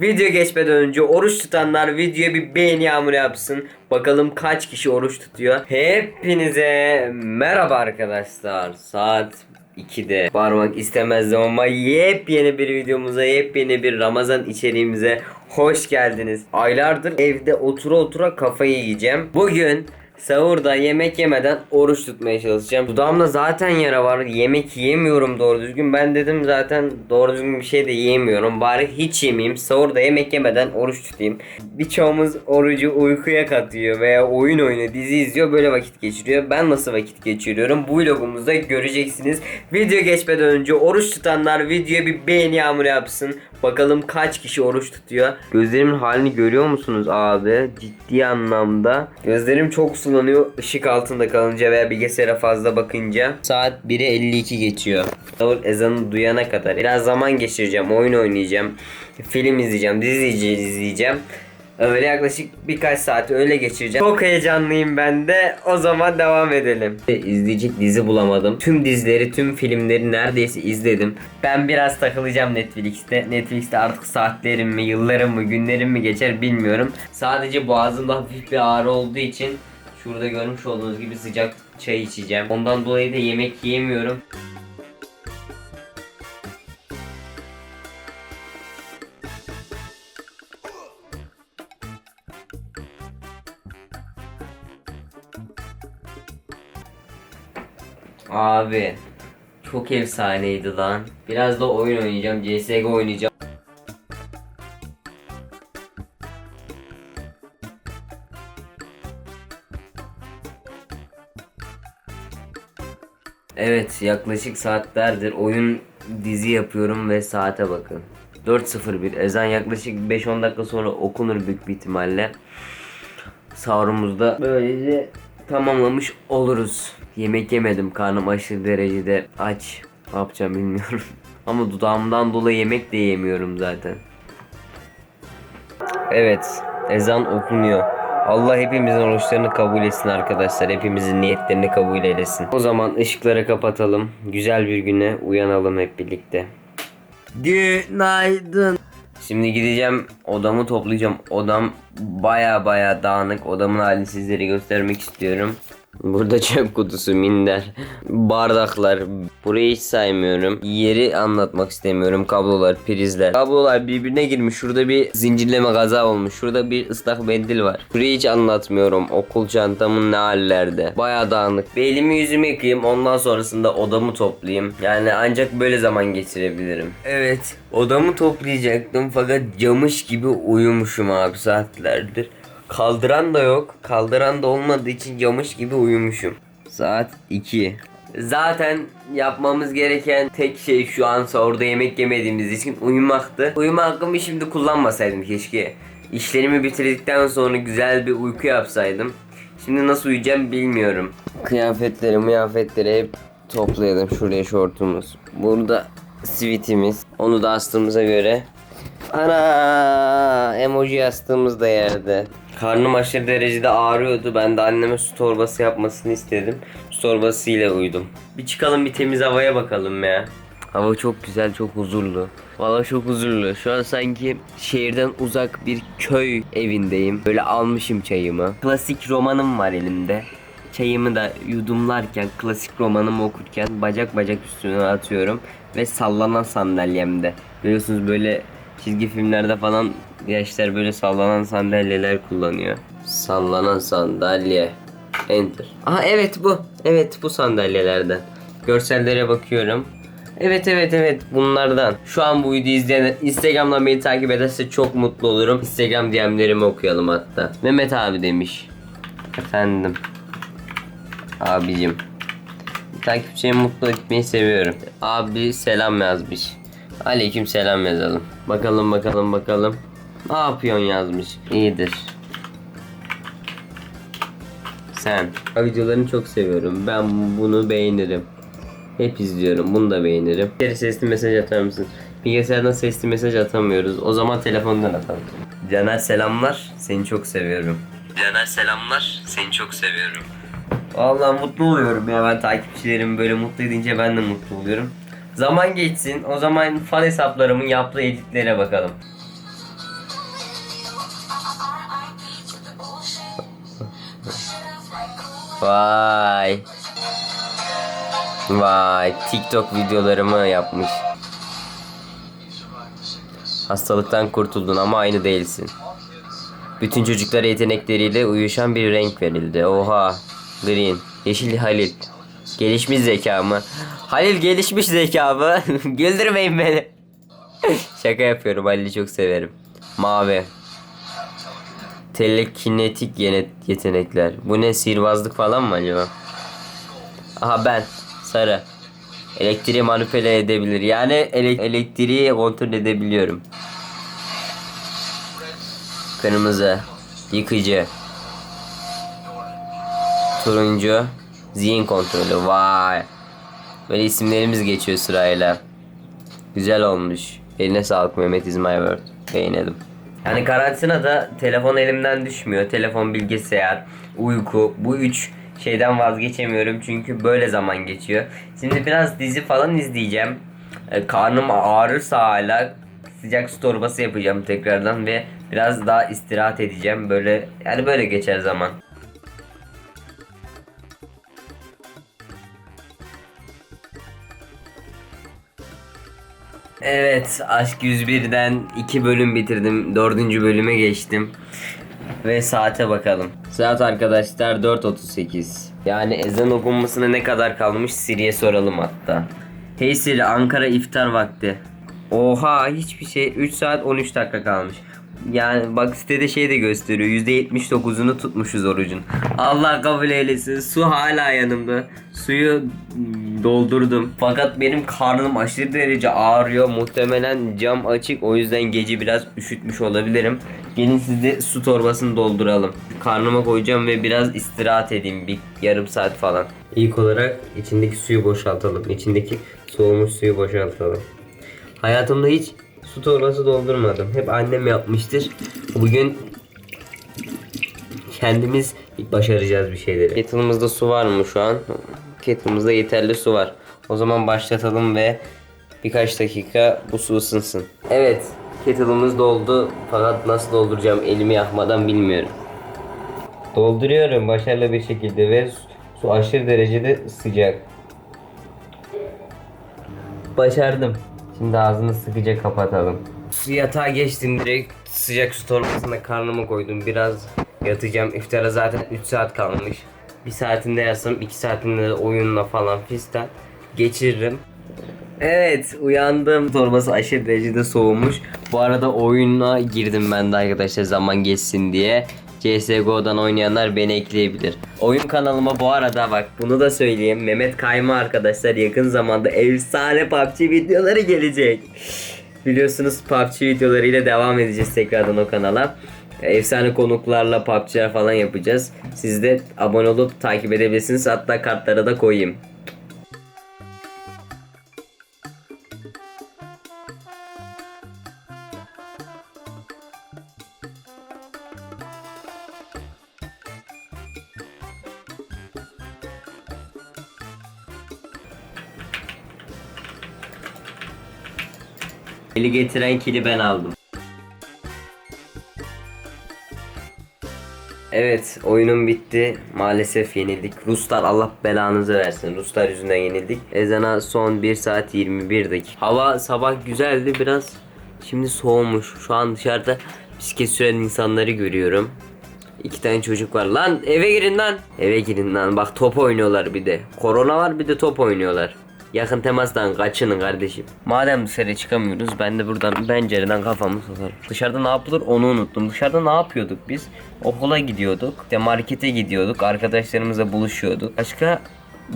Video geçmeden önce oruç tutanlar videoya bir beğeni yağmuru yapsın. Bakalım kaç kişi oruç tutuyor. Hepinize merhaba arkadaşlar. Saat 2'de varmak istemezdim ama yepyeni bir videomuza, yepyeni bir Ramazan içeriğimize hoş geldiniz. Aylardır evde otura otura kafayı yiyeceğim. Bugün Sahurda yemek yemeden oruç tutmaya çalışacağım. Dudağımda zaten yara var. Yemek yiyemiyorum doğru düzgün. Ben dedim zaten doğru düzgün bir şey de yiyemiyorum. Bari hiç yemeyeyim. Sahurda yemek yemeden oruç tutayım. Birçoğumuz orucu uykuya katıyor veya oyun oynuyor, dizi izliyor, böyle vakit geçiriyor. Ben nasıl vakit geçiriyorum? Bu vlogumuzda göreceksiniz. Video geçmeden önce oruç tutanlar videoya bir beğeni yağmuru yapsın. Bakalım kaç kişi oruç tutuyor. Gözlerimin halini görüyor musunuz abi? Ciddi anlamda. Gözlerim çok sulanıyor ışık altında kalınca veya bilgisayara fazla bakınca. Saat 1'e 52 geçiyor. Sahur ezanı duyana kadar biraz zaman geçireceğim, oyun oynayacağım, film izleyeceğim, dizi izleyeceğim. Öyle yaklaşık birkaç saat öyle geçireceğim. Çok heyecanlıyım ben de. O zaman devam edelim. İzleyecek dizi bulamadım. Tüm dizileri, tüm filmleri neredeyse izledim. Ben biraz takılacağım Netflix'te. Netflix'te artık saatlerim mi, yıllarım mı, günlerim mi geçer bilmiyorum. Sadece boğazımda hafif bir ağrı olduğu için şurada görmüş olduğunuz gibi sıcak çay içeceğim. Ondan dolayı da yemek yiyemiyorum. Abi çok efsaneydi lan. Biraz da oyun oynayacağım. CSGO oynayacağım. Evet yaklaşık saatlerdir oyun dizi yapıyorum ve saate bakın. 4.01 ezan yaklaşık 5-10 dakika sonra okunur büyük bir ihtimalle. Sahurumuzda böylece tamamlamış oluruz. Yemek yemedim karnım aşırı derecede aç. Ne yapacağım bilmiyorum. Ama dudağımdan dolayı yemek de yemiyorum zaten. Evet ezan okunuyor. Allah hepimizin oruçlarını kabul etsin arkadaşlar. Hepimizin niyetlerini kabul eylesin. O zaman ışıkları kapatalım. Güzel bir güne uyanalım hep birlikte. Günaydın. Şimdi gideceğim odamı toplayacağım. Odam baya baya dağınık. Odamın halini sizlere göstermek istiyorum. Burada çöp kutusu, minder, bardaklar. Burayı hiç saymıyorum. Yeri anlatmak istemiyorum. Kablolar, prizler. Kablolar birbirine girmiş. Şurada bir zincirleme kaza olmuş. Şurada bir ıslak mendil var. Burayı hiç anlatmıyorum. Okul çantamın ne hallerde. Baya dağınık. Bir elimi yüzümü yıkayayım. Ondan sonrasında odamı toplayayım. Yani ancak böyle zaman geçirebilirim. Evet. Odamı toplayacaktım fakat camış gibi uyumuşum abi saatlerdir. Kaldıran da yok. Kaldıran da olmadığı için camış gibi uyumuşum. Saat 2. Zaten yapmamız gereken tek şey şu an orada yemek yemediğimiz için uyumaktı. Uyuma hakkımı şimdi kullanmasaydım keşke. İşlerimi bitirdikten sonra güzel bir uyku yapsaydım. Şimdi nasıl uyuyacağım bilmiyorum. Kıyafetleri, mıyafetleri hep toplayalım. Şuraya şortumuz. Burada sivitimiz. Onu da astığımıza göre Ana emoji yastığımız da yerde. Karnım aşırı derecede ağrıyordu. Ben de anneme su torbası yapmasını istedim. Su torbasıyla uyudum. Bir çıkalım bir temiz havaya bakalım ya. Hava çok güzel, çok huzurlu. Valla çok huzurlu. Şu an sanki şehirden uzak bir köy evindeyim. Böyle almışım çayımı. Klasik romanım var elimde. Çayımı da yudumlarken, klasik romanımı okurken bacak bacak üstüne atıyorum. Ve sallanan sandalyemde. Biliyorsunuz böyle çizgi filmlerde falan gençler böyle sallanan sandalyeler kullanıyor. Sallanan sandalye. Enter. Aha evet bu. Evet bu sandalyelerden. Görsellere bakıyorum. Evet evet evet bunlardan. Şu an bu videoyu izleyenler Instagram'dan beni takip ederse çok mutlu olurum. Instagram DM'lerimi okuyalım hatta. Mehmet abi demiş. Efendim. Abicim. Takipçiyi mutlu etmeyi seviyorum. Abi selam yazmış. Aleyküm selam yazalım. Bakalım bakalım bakalım. Ne yapıyorsun yazmış. İyidir. Sen. Videolarını çok seviyorum. Ben bunu beğenirim. Hep izliyorum. Bunu da beğenirim. Bir sesli mesaj atar mısın? Bilgisayardan sesli mesaj atamıyoruz. O zaman telefondan atalım. Caner selamlar. Seni çok seviyorum. Caner selamlar. Seni çok seviyorum. Vallahi mutlu oluyorum ya ben takipçilerim böyle mutlu edince ben de mutlu oluyorum. Zaman geçsin. O zaman fan hesaplarımın yaptığı editlere bakalım. Vay. Vay. TikTok videolarımı yapmış. Hastalıktan kurtuldun ama aynı değilsin. Bütün çocuklara yetenekleriyle uyuşan bir renk verildi. Oha. Green. Yeşil Halil. Gelişmiş zeka mı? Halil gelişmiş zeka mı? Güldürmeyin beni. Şaka yapıyorum Halil'i çok severim. Mavi. Telekinetik yetenekler. Bu ne sihirbazlık falan mı acaba? Aha ben. Sarı. Elektriği manipüle edebilir. Yani ele- elektriği kontrol edebiliyorum. Kırmızı. Yıkıcı. Turuncu. Zihin kontrolü. Vay. Böyle isimlerimiz geçiyor sırayla. Güzel olmuş. Eline sağlık Mehmet is my word. Beğenelim. Yani karantinada telefon elimden düşmüyor. Telefon, bilgisayar, uyku. Bu üç şeyden vazgeçemiyorum çünkü böyle zaman geçiyor. Şimdi biraz dizi falan izleyeceğim. E, karnım ağrırsa hala sıcak su torbası yapacağım tekrardan ve biraz daha istirahat edeceğim. Böyle yani böyle geçer zaman. Evet, Aşk 101'den 2 bölüm bitirdim. 4. bölüme geçtim. Ve saate bakalım. Saat arkadaşlar 4.38. Yani ezan okunmasına ne kadar kalmış Siri'ye soralım hatta. Hey Siri Ankara iftar vakti. Oha hiçbir şey 3 saat 13 dakika kalmış. Yani bak sitede şey de gösteriyor %79'unu tutmuşuz orucun. Allah kabul eylesin. Su hala yanımda. Suyu doldurdum. Fakat benim karnım aşırı derece ağrıyor. Muhtemelen cam açık o yüzden gece biraz üşütmüş olabilirim. Gelin siz de su torbasını dolduralım. Karnıma koyacağım ve biraz istirahat edeyim bir yarım saat falan. İlk olarak içindeki suyu boşaltalım. İçindeki soğumuş suyu boşaltalım. Hayatımda hiç su torbası doldurmadım. Hep annem yapmıştır. Bugün kendimiz başaracağız bir şeyleri. Kettle'ımızda su var mı şu an? Kettle'ımızda yeterli su var. O zaman başlatalım ve birkaç dakika bu su ısınsın. Evet, kettle'ımız doldu. Fakat nasıl dolduracağım elimi yakmadan bilmiyorum. Dolduruyorum başarılı bir şekilde ve su- aşırı derecede sıcak. Başardım. Şimdi ağzını sıkıca kapatalım. Yatağa geçtim direkt sıcak su torbasına karnımı koydum. Biraz yatacağım. İftara zaten 3 saat kalmış. Bir saatinde yatsam 2 saatinde de oyunla falan fistan geçiririm. Evet uyandım. Torbası aşırı derecede soğumuş. Bu arada oyuna girdim ben de arkadaşlar zaman geçsin diye. CSGO'dan oynayanlar beni ekleyebilir. Oyun kanalıma bu arada bak bunu da söyleyeyim. Mehmet Kayma arkadaşlar yakın zamanda efsane PUBG videoları gelecek. Biliyorsunuz PUBG videolarıyla devam edeceğiz tekrardan o kanala. Efsane konuklarla PUBG'ler falan yapacağız. Siz de abone olup takip edebilirsiniz. Hatta kartlara da koyayım. Eli getiren kili ben aldım. Evet oyunum bitti. Maalesef yenildik. Ruslar Allah belanızı versin. Ruslar yüzünden yenildik. Ezana son 1 saat 21 dakika. Hava sabah güzeldi biraz. Şimdi soğumuş. Şu an dışarıda bisiklet süren insanları görüyorum. İki tane çocuk var. Lan eve girin lan. Eve girin lan. Bak top oynuyorlar bir de. Korona var bir de top oynuyorlar. Yakın temastan kaçının kardeşim. Madem dışarı çıkamıyoruz ben de buradan pencereden kafamı sokarım. Dışarıda ne yapılır onu unuttum. Dışarıda ne yapıyorduk biz? Okula gidiyorduk. İşte markete gidiyorduk. Arkadaşlarımızla buluşuyorduk. Başka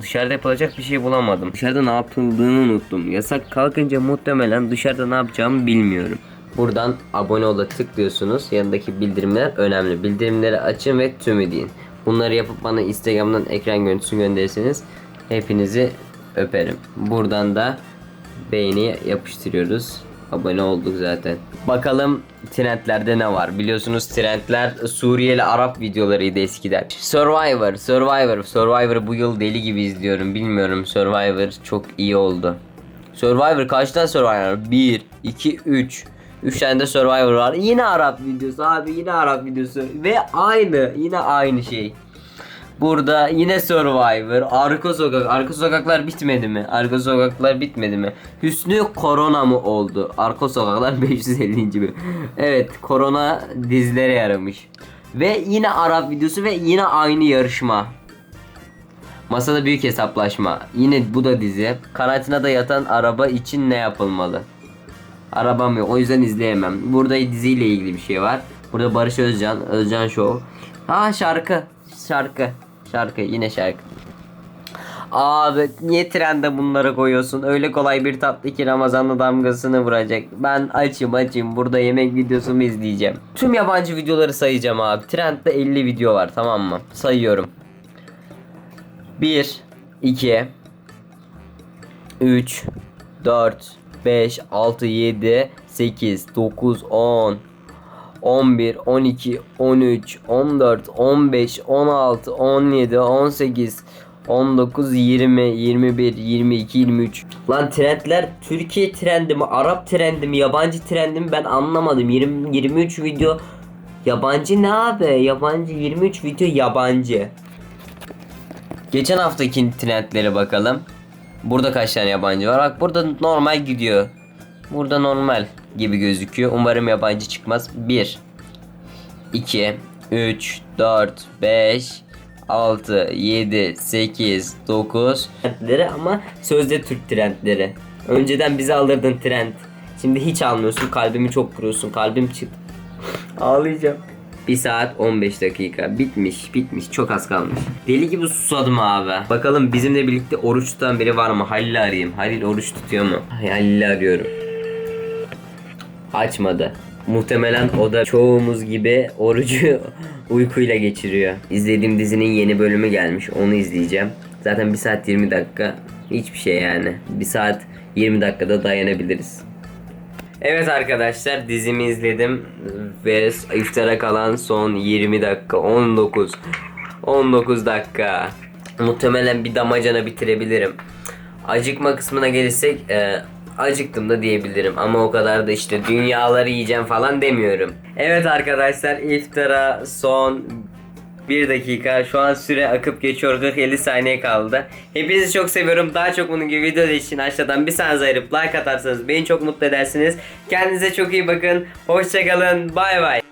dışarıda yapılacak bir şey bulamadım. Dışarıda ne yapıldığını unuttum. Yasak kalkınca muhtemelen dışarıda ne yapacağımı bilmiyorum. Buradan abone ola tıklıyorsunuz. Yanındaki bildirimler önemli. Bildirimleri açın ve tümü deyin. Bunları yapıp bana Instagram'dan ekran görüntüsü gönderirseniz hepinizi öperim. Buradan da beğeni yapıştırıyoruz. Abone olduk zaten. Bakalım trendlerde ne var? Biliyorsunuz trendler Suriyeli Arap videolarıydı eskiden. Survivor, Survivor, Survivor bu yıl deli gibi izliyorum. Bilmiyorum Survivor çok iyi oldu. Survivor kaç tane Survivor? 1, 2, 3. 3 tane de Survivor var. Yine Arap videosu abi yine Arap videosu. Ve aynı yine aynı şey. Burada yine Survivor, Arka Sokak. Arka Sokaklar bitmedi mi? Arka Sokaklar bitmedi mi? Hüsnü Korona mı oldu? Arka Sokaklar 550. bölüm. Evet, korona dizilere yaramış. Ve yine Arap videosu ve yine aynı yarışma. Masada büyük hesaplaşma. Yine bu da dizi. Karantinada yatan araba için ne yapılmalı? Arabam yok o yüzden izleyemem. Burada diziyle ilgili bir şey var. Burada Barış Özcan, Özcan Show. Ha şarkı, şarkı, şarkı yine şarkı. Abi niye trende bunları koyuyorsun? Öyle kolay bir tatlı ki Ramazan'da damgasını vuracak. Ben açım açım burada yemek videosumu izleyeceğim. Tüm yabancı videoları sayacağım abi. Trendde 50 video var tamam mı? Sayıyorum. 1 2 3 4 5 6 7 8 9 10 11 12 13 14 15 16 17 18 19 20 21 22 23 Lan trendler Türkiye trendi mi Arap trendi mi yabancı trendi mi ben anlamadım 20 23 video yabancı ne abi yabancı 23 video yabancı Geçen haftaki trendlere bakalım. Burada kaç tane yabancı var? Bak burada normal gidiyor. Burada normal gibi gözüküyor. Umarım yabancı çıkmaz. 1 2 3 4 5 6 7 8 9 trendleri ama sözde Türk trendleri. Önceden bizi alırdın trend. Şimdi hiç almıyorsun. Kalbimi çok kırıyorsun. Kalbim çıktı. Ağlayacağım. 1 saat 15 dakika. Bitmiş, bitmiş. Çok az kalmış. Deli gibi susadım abi. Bakalım bizimle birlikte oruç tutan biri var mı? Halil'i arayayım. Halil oruç tutuyor mu? Ay, Halil'i arıyorum. Açmadı. Muhtemelen o da çoğumuz gibi orucu uykuyla geçiriyor. İzlediğim dizinin yeni bölümü gelmiş. Onu izleyeceğim. Zaten 1 saat 20 dakika. Hiçbir şey yani. 1 saat 20 dakikada dayanabiliriz. Evet arkadaşlar dizimi izledim ve iftara kalan son 20 dakika 19 19 dakika muhtemelen bir damacana bitirebilirim acıkma kısmına gelirsek e, acıktım da diyebilirim ama o kadar da işte dünyaları yiyeceğim falan demiyorum evet arkadaşlar iftara son 1 dakika şu an süre akıp geçiyor 40-50 saniye kaldı. Hepinizi çok seviyorum. Daha çok bunun gibi videolar için aşağıdan bir saniye ayırıp like atarsanız beni çok mutlu edersiniz. Kendinize çok iyi bakın. Hoşçakalın. Bay bay.